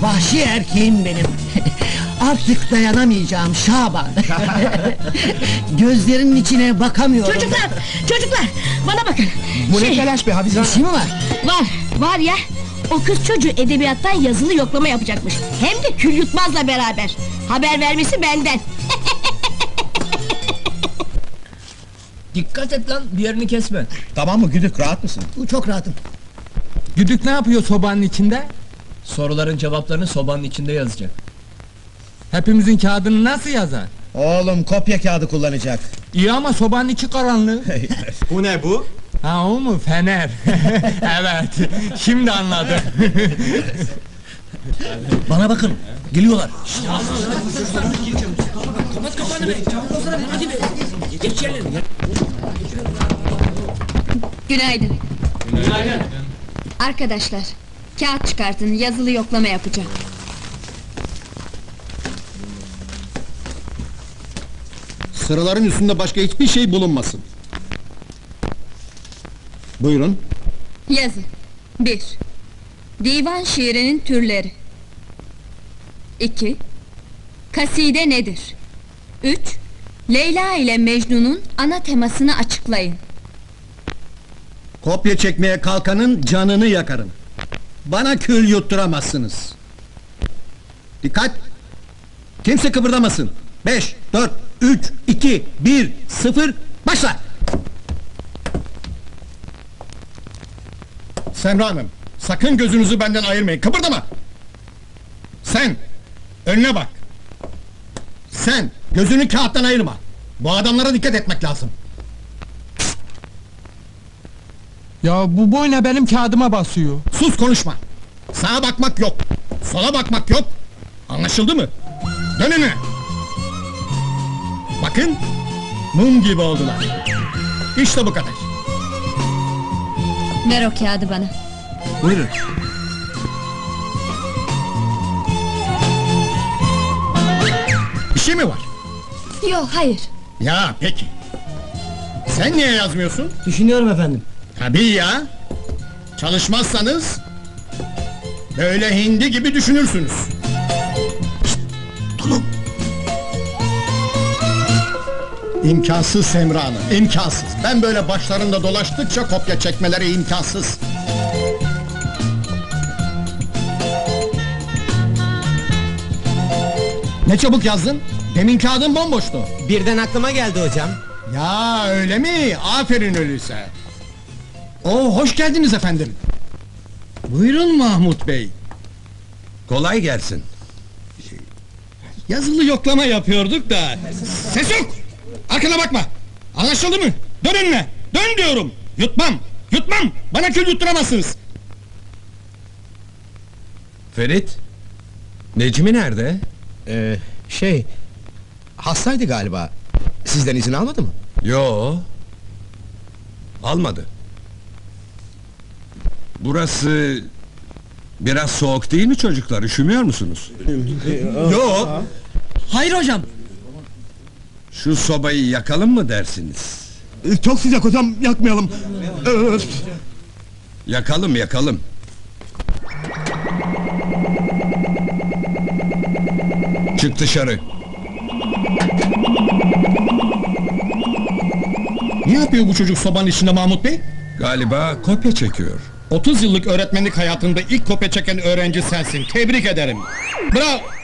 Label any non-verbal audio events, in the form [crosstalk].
Vahşi erkeğim benim. Artık dayanamayacağım Şaban. [laughs] Gözlerinin içine bakamıyorum. Çocuklar, çocuklar bana bakın. Bu Şey, ne telaş be Hafize Bir Hanım? şey mi var? Var, var ya. O kız çocuğu edebiyattan yazılı yoklama yapacakmış. Hem de kül yutmazla beraber. Haber vermesi benden. [laughs] Dikkat et lan bir yerini kesme. Tamam mı Güdük rahat mısın? Bu çok rahatım. Güdük ne yapıyor sobanın içinde? Soruların cevaplarını sobanın içinde yazacak. Hepimizin kağıdını nasıl yazar? Oğlum kopya kağıdı kullanacak. İyi ama sobanın içi karanlık. [laughs] bu ne bu? ha o mu? Fener. [laughs] evet. Şimdi anladım. [laughs] Bana bakın. Geliyorlar. Günaydın. Arkadaşlar, kağıt çıkartın, yazılı yoklama yapacağım. Sıraların üstünde başka hiçbir şey bulunmasın. Buyurun. Yazı. 1. Divan şiirinin türleri. 2. Kaside nedir? 3. Leyla ile Mecnun'un ana temasını açıklayın. Kopya çekmeye kalkanın canını yakarım. Bana kül yutturamazsınız. Dikkat! Kimse kıpırdamasın. 5, 4, 3, 2, 1, 0, başla! Semra Hanım, sakın gözünüzü benden ayırmayın, kıpırdama! Sen, önüne bak! Sen, gözünü kağıttan ayırma! Bu adamlara dikkat etmek lazım. Ya bu boyna benim kağıdıma basıyor. Sus konuşma! Sağa bakmak yok, sola bakmak yok. Anlaşıldı mı? Dön önüne! Bakın, mum gibi oldular. İşte bu kadar. Ver o kağıdı bana. Buyurun. Bir şey mi var? Yok, hayır. Ya peki. Sen niye yazmıyorsun? Düşünüyorum efendim. Tabii ya. Çalışmazsanız böyle hindi gibi düşünürsünüz. Tulum. İmkansız Semra Hanım, imkansız. Ben böyle başlarında dolaştıkça kopya çekmeleri imkansız. Ne çabuk yazdın? Demin kağıdın bomboştu. Birden aklıma geldi hocam. Ya öyle mi? Aferin öyleyse. Oo hoş geldiniz efendim. Buyurun Mahmut Bey. Kolay gelsin. Yazılı yoklama yapıyorduk da. Ses yok! Arkana bakma! Anlaşıldı mı? Dön önüne! Dön diyorum! Yutmam! Yutmam! Bana kül yutturamazsınız! Ferit. Necmi nerede? Ee, şey... Hastaydı galiba. Sizden izin almadı mı? Yo. Almadı. Burası biraz soğuk değil mi çocuklar? Üşümüyor musunuz? Yo! Hayır hocam. Şu sobayı yakalım mı dersiniz? Çok sıcak hocam, yakmayalım. Yakalım yakalım. Çık dışarı. Ne yapıyor bu çocuk sobanın içinde Mahmut Bey? Galiba kopya çekiyor. 30 yıllık öğretmenlik hayatında ilk kopya çeken öğrenci sensin. Tebrik ederim. Bravo!